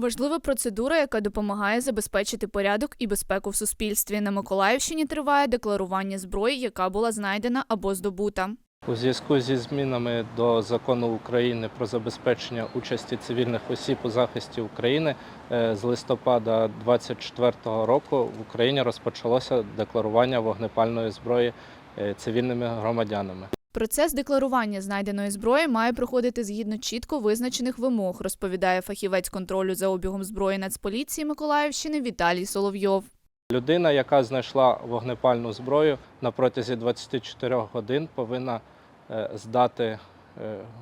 Важлива процедура, яка допомагає забезпечити порядок і безпеку в суспільстві. На Миколаївщині триває декларування зброї, яка була знайдена або здобута. У зв'язку зі змінами до закону України про забезпечення участі цивільних осіб у захисті України е, з листопада 2024 року в Україні розпочалося декларування вогнепальної зброї е, цивільними громадянами. Процес декларування знайденої зброї має проходити згідно чітко визначених вимог, розповідає фахівець контролю за обігом зброї Нацполіції Миколаївщини Віталій Соловйов. Людина, яка знайшла вогнепальну зброю на протязі 24 годин, повинна е, здати е,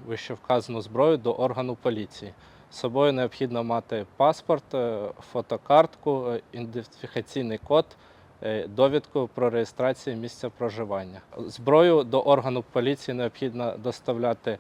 вищевказану зброю до органу поліції. З собою необхідно мати паспорт, е, фотокартку, ідентифікаційний код, довідку про реєстрацію місця проживання. Зброю до органу поліції необхідно доставляти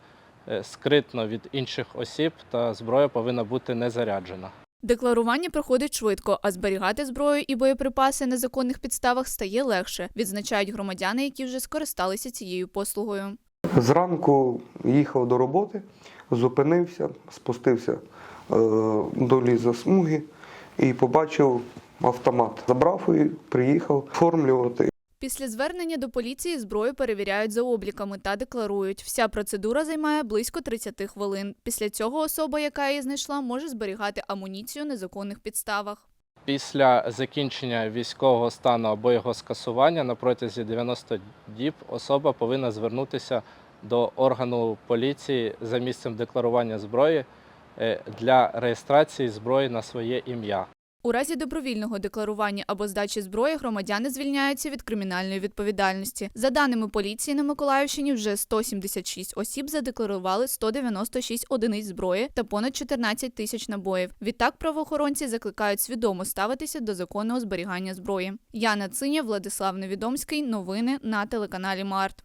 е, скритно від інших осіб, та зброя повинна бути не заряджена. Декларування проходить швидко, а зберігати зброю і боєприпаси на законних підставах стає легше, відзначають громадяни, які вже скористалися цією послугою. Зранку їхав до роботи, зупинився, спустився е, до лісосмуги і побачив автомат. Забрав і приїхав оформлювати. Після звернення до поліції зброю перевіряють за обліками та декларують. Вся процедура займає близько 30 хвилин. Після цього особа, яка її знайшла, може зберігати амуніцію на законних підставах. Після закінчення військового стану або його скасування на протязі 90 діб особа повинна звернутися до органу поліції за місцем декларування зброї е, для реєстрації зброї на своє ім'я. У разі добровільного декларування або здачі зброї громадяни звільняються від кримінальної відповідальності. За даними поліції на Миколаївщині, вже 176 осіб задекларували 196 одиниць зброї та понад 14 тисяч набоїв. Відтак правоохоронці закликають свідомо ставитися до законного зберігання зброї. Яна Циня, Владислав Невідомський. Новини на телеканалі Март.